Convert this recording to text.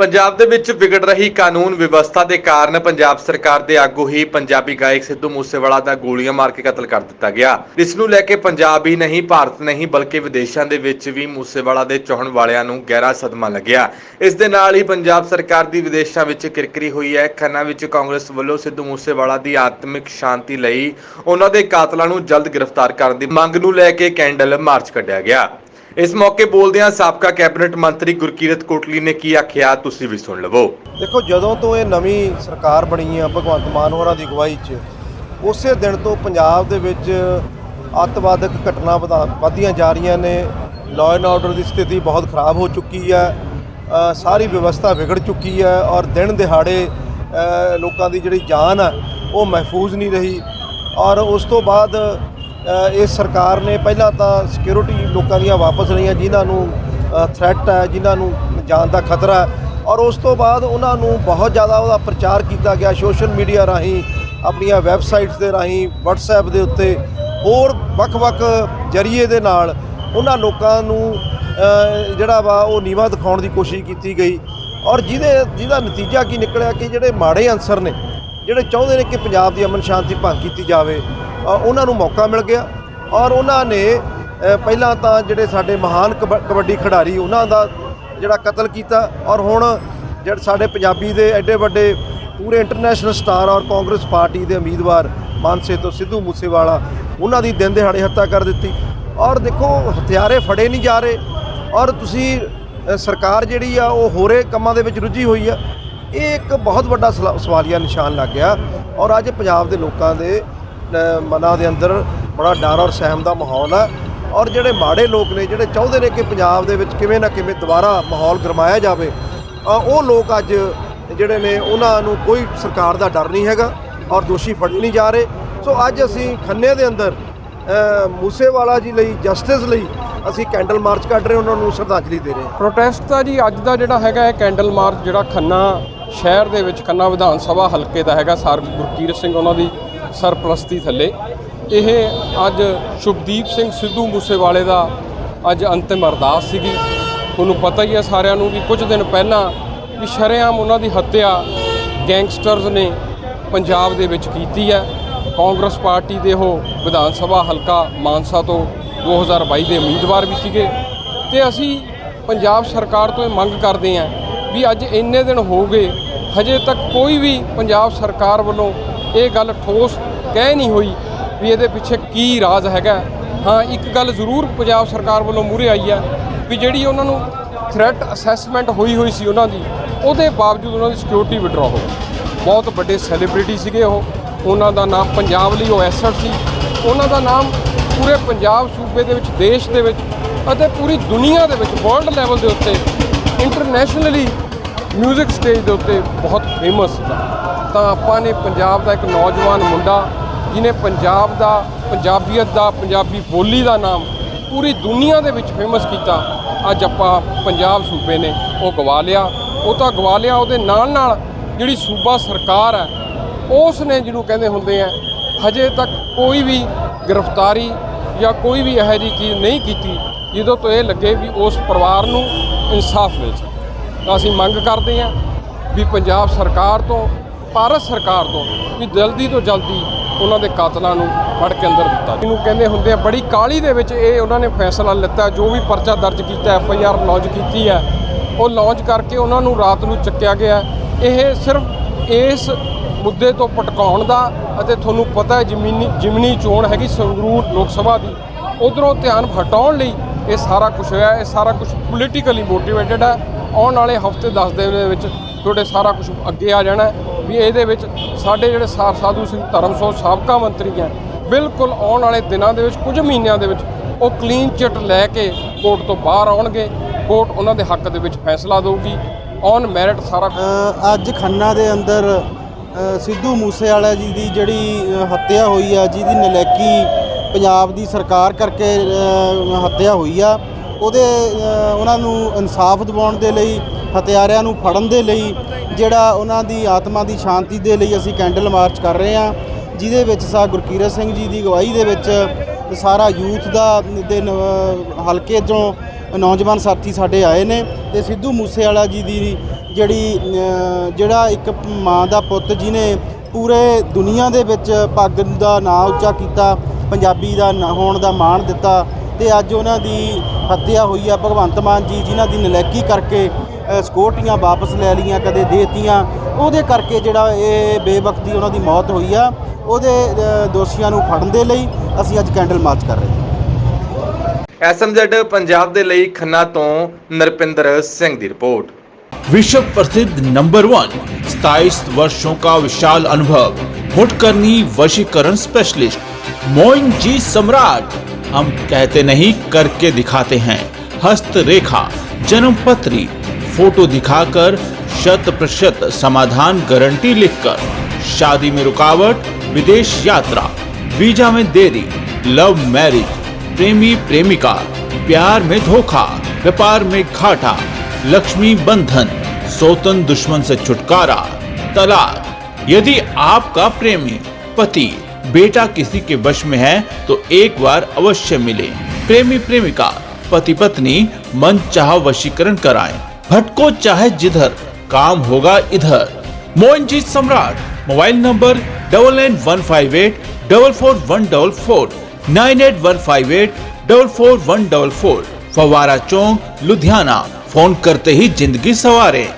ਪੰਜਾਬ ਦੇ ਵਿੱਚ ਵਿਗੜ ਰਹੀ ਕਾਨੂੰਨ ਵਿਵਸਥਾ ਦੇ ਕਾਰਨ ਪੰਜਾਬ ਸਰਕਾਰ ਦੇ ਆਗੂ ਹੀ ਪੰਜਾਬੀ ਗਾਇਕ ਸਿੱਧੂ ਮੂਸੇਵਾਲਾ ਦਾ ਗੋਲੀਆਂ ਮਾਰ ਕੇ ਕਤਲ ਕਰ ਦਿੱਤਾ ਗਿਆ। ਇਸ ਨੂੰ ਲੈ ਕੇ ਪੰਜਾਬ ਹੀ ਨਹੀਂ, ਭਾਰਤ ਨਹੀਂ, ਬਲਕਿ ਵਿਦੇਸ਼ਾਂ ਦੇ ਵਿੱਚ ਵੀ ਮੂਸੇਵਾਲਾ ਦੇ ਚਾਹਣ ਵਾਲਿਆਂ ਨੂੰ ਗਹਿਰਾ ਸਦਮਾ ਲੱਗਿਆ। ਇਸ ਦੇ ਨਾਲ ਹੀ ਪੰਜਾਬ ਸਰਕਾਰ ਦੀ ਵਿਦੇਸ਼ਾਂ ਵਿੱਚ ਕਿਰਕਰੀ ਹੋਈ ਹੈ। ਖੰਨਾ ਵਿੱਚ ਕਾਂਗਰਸ ਵੱਲੋਂ ਸਿੱਧੂ ਮੂਸੇਵਾਲਾ ਦੀ ਆਤਮਿਕ ਸ਼ਾਂਤੀ ਲਈ ਉਹਨਾਂ ਦੇ ਕਾਤਲਾਂ ਨੂੰ ਜਲਦ ਗ੍ਰਿਫਤਾਰ ਕਰਨ ਦੀ ਮੰਗ ਨੂੰ ਲੈ ਕੇ ਕੈਂਡਲ ਮਾਰਚ ਕੱਢਿਆ ਗਿਆ। ਇਸ ਮੌਕੇ ਬੋਲਦਿਆਂ ਸਾਬਕਾ ਕੈਬਨਿਟ ਮੰਤਰੀ ਗੁਰਕੀਰਤ ਕੋਟਲੀ ਨੇ ਕੀ ਆਖਿਆ, ਤੁਸੀਂ ਵੀ ਸੁਣ ਲਵੋ। ਦੇਖੋ, ਜਦੋਂ ਤੋਂ ਇਹ ਨਵੀਂ ਸਰਕਾਰ ਬਣੀ ਆ, ਭਗਵੰਤ ਮਾਨ ਹੋਰਾਂ ਦੀ ਅਗਵਾਈ 'ਚ, ਉਸੇ ਦਿਨ ਤੋਂ ਪੰਜਾਬ ਦੇ ਵਿੱਚ ਅੱਤਵਾਦਕ ਘਟਨਾ ਵਧਾ- ਵਧਦੀਆਂ ਜਾ ਰਹੀਆਂ ਨੇ। ਲਾਅ ਐਂਡ ਆਰਡਰ ਦੀ ਸਥਿਤੀ ਬਹੁਤ ਖਰਾਬ ਹੋ ਚੁੱਕੀ ਹੈ ਸਾਰੀ ਵਿਵਸਥਾ ਵਿਗੜ ਚੁੱਕੀ ਹੈ ਔਰ ਦਿਨ ਦਿਹਾੜੇ ਲੋਕਾਂ ਦੀ ਜਿਹੜੀ ਜਾਨ ਹੈ ਉਹ ਮਹਿਫੂਜ਼ ਨਹੀਂ ਰਹੀ। ਔਰ ਉਸ ਤੋਂ ਬਾਅਦ ਅ, ਇਸ ਸਰਕਾਰ ਨੇ ਪਹਿਲਾਂ ਤਾਂ ਸਿਕਿਉਰਿਟੀ ਲੋਕਾਂ ਦੀਆਂ ਵਾਪਸ ਲਈਆਂ ਜਿਨ੍ਹਾਂ ਨੂੰ ਥ੍ਰੈਟ ਹੈ ਜਿਨ੍ਹਾਂ ਨੂੰ ਜਾਨ ਦਾ ਖਤਰਾ ਹੈ। ਔਰ ਉਸ ਤੋਂ ਬਾਅਦ ਉਹਨਾਂ ਨੂੰ ਬਹੁਤ ਜ਼ਿਆਦਾ ਉਹਦਾ ਪ੍ਰਚਾਰ ਕੀਤਾ ਗਿਆ ਸੋਸ਼ਲ ਮੀਡੀਆ ਰਾਹੀਂ ਆਪਣੀਆਂ ਵੈਬਸਾਈਟਸ ਦੇ ਰਾਹੀਂ WhatsApp ਦੇ ਉੱਤੇ ਹੋਰ ਵੱਖ-ਵੱਖ ਜਰੀਏ ਦੇ ਨਾਲ ਉਹਨਾਂ ਲੋਕਾਂ ਨੂੰ ਜਿਹੜਾ ਵਾ ਉਹ ਨੀਵਾ ਦਿਖਾਉਣ ਦੀ ਕੋਸ਼ਿਸ਼ ਕੀਤੀ ਗਈ। ਔਰ ਜਿਹਦੇ ਜਿਹਦਾ ਨਤੀਜਾ ਕੀ ਨਿਕਲਿਆ ਕਿ ਜਿਹੜੇ ਮਾੜੇ ਅਨਸਰ ਨੇ ਜਿਹੜੇ ਚਾਹੁੰਦੇ ਨੇ ਕਿ ਪੰਜਾਬ ਦੀ ਅਮਨ ਸ਼ਾਂਤੀ ਭੰਗ ਕੀਤੀ ਜਾਵੇ ਉਹਨਾਂ ਨੂੰ ਮੌਕਾ ਮਿਲ ਗਿਆ ਔਰ ਉਹਨਾਂ ਨੇ ਪਹਿਲਾਂ ਤਾਂ ਜਿਹੜੇ ਸਾਡੇ ਮਹਾਨ ਕਬ- ਕਬੱਡੀ ਖਿਡਾਰੀ ਉਹਨਾਂ ਦਾ ਜਿਹੜਾ ਕਤਲ ਕੀਤਾ ਔਰ ਹੁਣ ਜਿਹੜੇ ਸਾਡੇ ਪੰਜਾਬੀ ਦੇ ਐਡੇ ਵੱਡੇ ਪੂਰੇ ਇੰਟਰਨੈਸ਼ਨਲ ਸਟਾਰ ਔਰ ਕਾਂਗਰਸ ਪਾਰਟੀ ਦੇ ਉਮੀਦਵਾਰ ਮਾਨਸੇ ਤੋਂ ਸਿੱਧੂ ਮੂਸੇਵਾਲਾ, ਉਹਨਾਂ ਦੀ ਦਿਨ ਦਿਹਾੜੇ ਹੱਤਿਆ ਕਰ ਦਿੱਤੀ ਔਰ ਦੇਖੋ ਹਥਿਆਰੇ ਫੜੇ ਨਹੀਂ ਜਾ ਰਹੇ ਔਰ ਤੁਸੀਂ ਸਰਕਾਰ ਜਿਹੜੀ ਆ ਉਹ ਹੋਰੇ ਕੰਮਾਂ ਦੇ ਵਿੱਚ ਰੁੱਝੀ ਹੋਈ ਆ, ਇਹ ਇੱਕ ਬਹੁਤ ਵੱਡਾ ਸਲਾ- ਸਵਾਲੀਆ ਨਿਸ਼ਾਨ ਲੱਗ ਗਿਆ ਔਰ ਅੱਜ ਪੰਜਾਬ ਦੇ ਲੋਕਾਂ ਦੇ ਮਨਾਂ ਦੇ ਅੰਦਰ ਬੜਾ ਡਰ ਔਰ ਸਹਿਮ ਦਾ ਮਾਹੌਲ ਹੈ। ਔਰ ਜਿਹੜੇ ਮਾੜੇ ਲੋਕ ਨੇ, ਜਿਹੜੇ ਚਾਹੁੰਦੇ ਨੇ ਕਿ ਪੰਜਾਬ ਦੇ ਵਿੱਚ ਕਿਵੇਂ ਨਾ ਕਿਵੇਂ ਦੁਬਾਰਾ ਮਾਹੌਲ ਗਰਮਾਇਆ ਜਾਵੇ ਉਹ ਲੋਕ ਅੱਜ ਜਿਹੜੇ ਨੇ, ਉਹਨਾਂ ਨੂੰ ਕੋਈ ਸਰਕਾਰ ਦਾ ਡਰ ਨਹੀਂ ਹੈਗਾ ਔਰ ਦੋਸ਼ੀ ਫੜੇ ਨਹੀਂ ਜਾ ਰਹੇ। ਸੋ ਅੱਜ ਅਸੀਂ ਖੰਨੇ ਦੇ ਅੰਦਰ ਮੂਸੇਵਾਲਾ ਜੀ ਲਈ ਜਸਟਿਸ ਲਈ ਅਸੀਂ ਕੈਂਡਲ ਮਾਰਚ ਕੱਢ ਰਹੇ ਉਹਨਾਂ ਨੂੰ ਸ਼ਰਧਾਂਜਲੀ ਦੇ ਰਹੇ ਪ੍ਰੋਟੈਸਟ ਦਾ ਜੀ ਅੱਜ ਦਾ ਜਿਹੜਾ ਹੈਗਾ ਹੈ ਕੈਂਡਲ ਮਾਰਚ, ਜਿਹੜਾ ਖੰਨਾ ਸ਼ਹਿਰ ਦੇ ਵਿੱਚ, ਖੰਨਾ ਵਿਧਾਨ ਸਭਾ ਹਲਕੇ ਦਾ ਹੈਗਾ, ਸਰ ਗੁਰਕੀਰਤ ਸਿੰਘ, ਉਹਨਾਂ ਦੀ ਸਰਪ੍ਰਸਤੀ ਥੱਲੇ। ਇਹ ਅੱਜ ਸ਼ੁਭਦੀਪ ਸਿੰਘ ਸਿੱਧੂ ਮੂਸੇਵਾਲੇ ਦਾ ਅੱਜ ਅੰਤਿਮ ਅਰਦਾਸ ਸੀਗੀ। ਤੁਹਾਨੂੰ ਪਤਾ ਹੀ ਹੈ ਸਾਰਿਆਂ ਨੂੰ ਕਿ ਕੁਝ ਦਿਨ ਪਹਿਲਾਂ ਵੀ ਸ਼ਰੇਆਮ ਉਹਨਾਂ ਦੀ ਹੱਤਿਆ ਗੈਂਗਸਟਰਸ ਨੇ ਪੰਜਾਬ ਦੇ ਵਿੱਚ ਕੀਤੀ ਹੈ। ਕਾਂਗਰਸ ਪਾਰਟੀ ਦੇ ਉਹ ਵਿਧਾਨ ਸਭਾ ਹਲਕਾ ਮਾਨਸਾ ਤੋਂ 2022 ਦੇ ਉਮੀਦਵਾਰ ਵੀ ਸੀਗੇ। ਤੇ ਅਸੀਂ ਪੰਜਾਬ ਸਰਕਾਰ ਤੋਂ ਇਹ ਮੰਗ ਕਰਦੇ ਹਾਂ ਵੀ ਅੱਜ ਇੰਨੇ ਦਿਨ ਹੋ ਗਏ, ਹਜੇ ਤੱਕ ਕੋਈ ਵੀ ਪੰਜਾਬ ਸਰਕਾਰ ਵੱਲੋਂ ਇਹ ਗੱਲ ਠੋਸ ਕਹਿ ਨਹੀਂ ਹੋਈ ਵੀ ਇਹਦੇ ਪਿੱਛੇ ਕੀ ਰਾਜ਼ ਹੈਗਾ। ਹਾਂ, ਇੱਕ ਗੱਲ ਜ਼ਰੂਰ ਪੰਜਾਬ ਸਰਕਾਰ ਵੱਲੋਂ ਮੂਹਰੇ ਆਈ ਹੈ ਵੀ ਜਿਹੜੀ ਉਹਨਾਂ ਨੂੰ ਥ੍ਰੈਟ ਅਸੈਸਮੈਂਟ ਹੋਈ ਹੋਈ ਸੀ ਉਹਨਾਂ ਦੀ, ਉਹਦੇ ਬਾਵਜੂਦ ਉਹਨਾਂ ਦੀ ਸਿਕਿਉਰਿਟੀ ਵਿਡਰਾ ਹੋ ਬਹੁਤ ਵੱਡੇ ਸੈਲੀਬ੍ਰਿਟੀ ਸੀਗੇ ਉਹ। ਉਹਨਾਂ ਦਾ ਨਾਮ ਪੰਜਾਬ ਲਈ ਉਹ ਐਸਟ ਸੀ। ਉਹਨਾਂ ਦਾ ਨਾਮ ਪੂਰੇ ਪੰਜਾਬ ਸੂਬੇ ਦੇ ਵਿੱਚ, ਦੇਸ਼ ਦੇ ਵਿੱਚ ਅਤੇ ਪੂਰੀ ਦੁਨੀਆ ਦੇ ਵਿੱਚ ਵਰਲਡ ਲੈਵਲ ਦੇ ਉੱਤੇ ਇੰਟਰਨੈਸ਼ਨਲੀ 뮤직 ਸਟੇਜ ਦੇ ਉੱਤੇ ਬਹੁਤ ਫੇਮਸ ਸੀ। ਤਾਂ ਆਪਾਂ ਨੇ ਪੰਜਾਬ ਦਾ ਇੱਕ ਨੌਜਵਾਨ ਮੁੰਡਾ, ਜਿਹਨੇ ਪੰਜਾਬ ਦਾ, ਪੰਜਾਬੀਅਤ ਦਾ, ਪੰਜਾਬੀ ਬੋਲੀ ਦਾ ਨਾਮ ਪੂਰੀ ਦੁਨੀਆ ਦੇ ਵਿੱਚ ਫੇਮਸ ਕੀਤਾ। ਅੱਜ ਆਪਾਂ ਪੰਜਾਬ ਸੂਬੇ ਨੇ ਉਹ ਗਵਾ ਲਿਆ। ਉਹ ਤਾਂ ਗਵਾ ਲਿਆ ਉਹਦੇ ਨਾਲ ਨਾਲ ਜਿਹੜੀ ਸੂਬਾ ਸਰਕਾਰ ਹੈ, ਉਸ ਨੇ ਜਿਹਨੂੰ ਕਹਿੰਦੇ ਹੁੰਦੇ ਆ, ਹਜੇ ਤੱਕ ਕੋਈ ਵੀ ਗ੍ਰਿਫਤਾਰੀ ਜਾਂ ਕੋਈ ਵੀ ਇਹੋ ਜਿਹੀ ਚੀਜ਼ ਨਹੀਂ ਕੀਤੀ ਜਦੋਂ ਤੋਂ ਇਹ ਲੱਗੇ ਵੀ ਉਸ ਪਰਿਵਾਰ ਨੂੰ ਇਨਸਾਫ ਮਿਲ ਸਕੇ। ਤਾਂ ਅਸੀਂ ਮੰਗ ਕਰਦੇ ਹਾਂ ਵੀ ਪੰਜਾਬ ਸਰਕਾਰ ਤੋਂ ਭਾਰਤ ਸਰਕਾਰ ਤੋਂ ਵੀ ਜਲਦੀ ਤੋਂ ਜਲਦੀ ਉਹਨਾਂ ਦੇ ਕਾਤਲਾਂ ਨੂੰ ਫੜ ਕੇ ਅੰਦਰ ਦਿੱਤਾ। ਜਿਹਨੂੰ ਕਹਿੰਦੇ ਹੁੰਦੇ ਆ, ਬੜੀ ਕਾਲੀ ਦੇ ਵਿੱਚ ਇਹ ਉਹਨਾਂ ਨੇ ਫੈਸਲਾ ਲਿੱਤਾ, ਜੋ ਵੀ ਪਰਚਾ ਦਰਜ ਕੀਤਾ, ਐਫ ਆਈ ਆਰ ਲੌਂਚ ਕੀਤੀ ਹੈ, ਉਹ ਲੌਂਚ ਕਰਕੇ ਉਹਨਾਂ ਨੂੰ ਰਾਤ ਨੂੰ ਚੱਕਿਆ ਗਿਆ। ਇਹ ਸਿਰਫ ਇਸ ਮੁੱਦੇ ਤੋਂ ਪਟਕਾਉਣ ਦਾ ਅਤੇ ਤੁਹਾਨੂੰ ਪਤਾ ਹੈ ਜ਼ਮੀਨੀ ਜਿਮਨੀ ਚੋਣ ਹੈਗੀ ਸੰਗਰੂਰ ਲੋਕ ਸਭਾ ਦੀ, ਉਧਰੋਂ ਧਿਆਨ ਹਟਾਉਣ ਲਈ ਇਹ ਸਾਰਾ ਕੁਝ ਹੋਇਆ, ਇਹ ਸਾਰਾ ਕੁਝ ਪੋਲੀਟੀਕਲੀ ਮੋਟੀਵੇਟਿਡ ਹੈ ਆਉਣ ਵਾਲੇ ਹਫ਼ਤੇ 10 ਦਿਨ ਦੇ ਵਿੱਚ ਤੁਹਾਡੇ ਸਾਰਾ ਕੁਝ ਅੱਗੇ ਆ ਜਾਣਾ ਵੀ ਇਹਦੇ ਵਿੱਚ ਸਾਡੇ ਜਿਹੜੇ ਸਾਰ ਸਾਧੂ ਸਿੰਘ ਧਰਮਸੋਤ ਸਾਬਕਾ ਮੰਤਰੀ ਹੈ, ਬਿਲਕੁਲ ਆਉਣ ਵਾਲੇ ਦਿਨਾਂ ਦੇ ਵਿੱਚ, ਕੁਝ ਮਹੀਨਿਆਂ ਦੇ ਵਿੱਚ ਉਹ ਕਲੀਨ ਚਿੱਟ ਲੈ ਕੇ ਕੋਰਟ ਤੋਂ ਬਾਹਰ ਆਉਣਗੇ। ਕੋਰਟ ਉਹਨਾਂ ਦੇ ਹੱਕ ਦੇ ਵਿੱਚ ਫੈਸਲਾ ਦੇਊਗੀ। ਔਨ ਮੈਰਿਟ ਸਾਰਾ ਅੱਜ ਖੰਨਾ ਦੇ ਅੰਦਰ ਸਿੱਧੂ ਮੂਸੇਵਾਲਾ ਜੀ ਦੀ ਜਿਹੜੀ ਹੱਤਿਆ ਹੋਈ ਆ, ਜਿਹਦੀ ਨਲੈਕੀ ਪੰਜਾਬ ਦੀ ਸਰਕਾਰ ਕਰਕੇ ਹੱਤਿਆ ਹੋਈ ਆ, ਉਹਦੇ ਉਹਨਾਂ ਨੂੰ ਇਨਸਾਫ ਦਿਵਾਉਣ ਦੇ ਲਈ ਹਤਿਆਰਿਆਂ ਨੂੰ ਫੜਨ ਦੇ ਲਈ ਜਿਹੜਾ ਉਹਨਾਂ ਦੀ ਆਤਮਾ ਦੀ ਸ਼ਾਂਤੀ ਦੇ ਲਈ ਅਸੀਂ ਕੈਂਡਲ ਮਾਰਚ ਕਰ ਰਹੇ ਹਾਂ, ਜਿਹਦੇ ਵਿੱਚ ਸਾ ਗੁਰਕੀਰਤ ਸਿੰਘ ਜੀ ਦੀ ਅਗਵਾਈ ਦੇ ਵਿੱਚ ਸਾਰਾ ਯੂਥ ਦਾ ਦੇ ਨ- ਹਲਕੇ ਤੋਂ ਨੌਜਵਾਨ ਸਾਥੀ ਸਾਡੇ ਆਏ ਨੇ ਤੇ ਸਿੱਧੂ ਮੂਸੇਵਾਲਾ ਜੀ ਦੀ ਜਿਹੜੀ ਜਿਹੜਾ ਇੱਕ ਮਾਂ ਦਾ ਪੁੱਤ ਜਿਹਨੇ ਪੂਰੇ ਦੁਨੀਆ ਦੇ ਵਿੱਚ ਪੱਗ ਦਾ ਨਾਂ ਉੱਚਾ ਕੀਤਾ, ਪੰਜਾਬੀ ਦਾ ਨਾਂ, ਹੋਣ ਦਾ ਮਾਣ ਦਿੱਤਾ ਤੇ ਅੱਜ ਉਹਨਾਂ ਦੀ ਹੱਤਿਆ ਹੋਈ ਆ ਭਗਵੰਤ ਮਾਨ ਜੀ, ਜਿਨ੍ਹਾਂ ਦੀ ਨਲੈਕੀ ਕਰਕੇ ਸਕੋਟੀਆਂ ਵਾਪਸ ਲੈ ਲਈਆਂ ਕਦੇ ਦੇਤੀਆਂ। ਉਹਦੇ ਕਰਕੇ ਜਿਹੜਾ ਇਹ ਬੇਵਕਤੀ ਉਹਨਾਂ ਦੀ ਮੌਤ ਹੋਈ ਆ ਉਹਦੇ ਦੋਸ਼ੀਆਂ ਨੂੰ ਫੜਨ ਦੇ ਲਈ ਅਸੀਂ ਅੱਜ ਕੈਂਡਲ ਮਾਰਚ ਕਰ ਰਹੇ ਹਾਂ। ਐਸਐਮਜ਼ੈਡ ਪੰਜਾਬ ਦੇ ਲਈ ਖੰਨਾ ਤੋਂ ਨਰਪਿੰਦਰ ਸਿੰਘ ਦੀ ਰਿਪੋਰਟ। विश्व प्रसिद्ध नंबर वन सताईस वर्षों का विशाल अनुभव मुटकरनी वशीकरण स्पेशलिस्ट मोइन जी सम्राट हम कहते नहीं करके दिखाते हैं हस्त रेखा जन्म पत्री फ़ोटो दिखाकर शत प्रतिशत समाधान गारंटी लिखकर। शादी में रुकावट, विदेश यात्रा, वीज़ा में देरी, लव मैरिज, प्रेमी प्रेमिका, प्यार में धोखा, व्यापार में घाटा, लक्ष्मी बंधन, सोतन दुश्मन से छुटकारा, तलाक। यदि आपका प्रेमी पति बेटा किसी के वश में है तो एक बार अवश्य मिले। प्रेमी प्रेमिका, पति पत्नी मन चाह वशीकरण कराएँ। भटको चाहे जिधर, काम होगा इधर। Mohanjit Samrat, mobile number double nine one five eight double four one double four nine eight one five eight double four one double four फवारा चौक, लुधियाना, फ़ोन करते ही ज़िंदगी सवारे।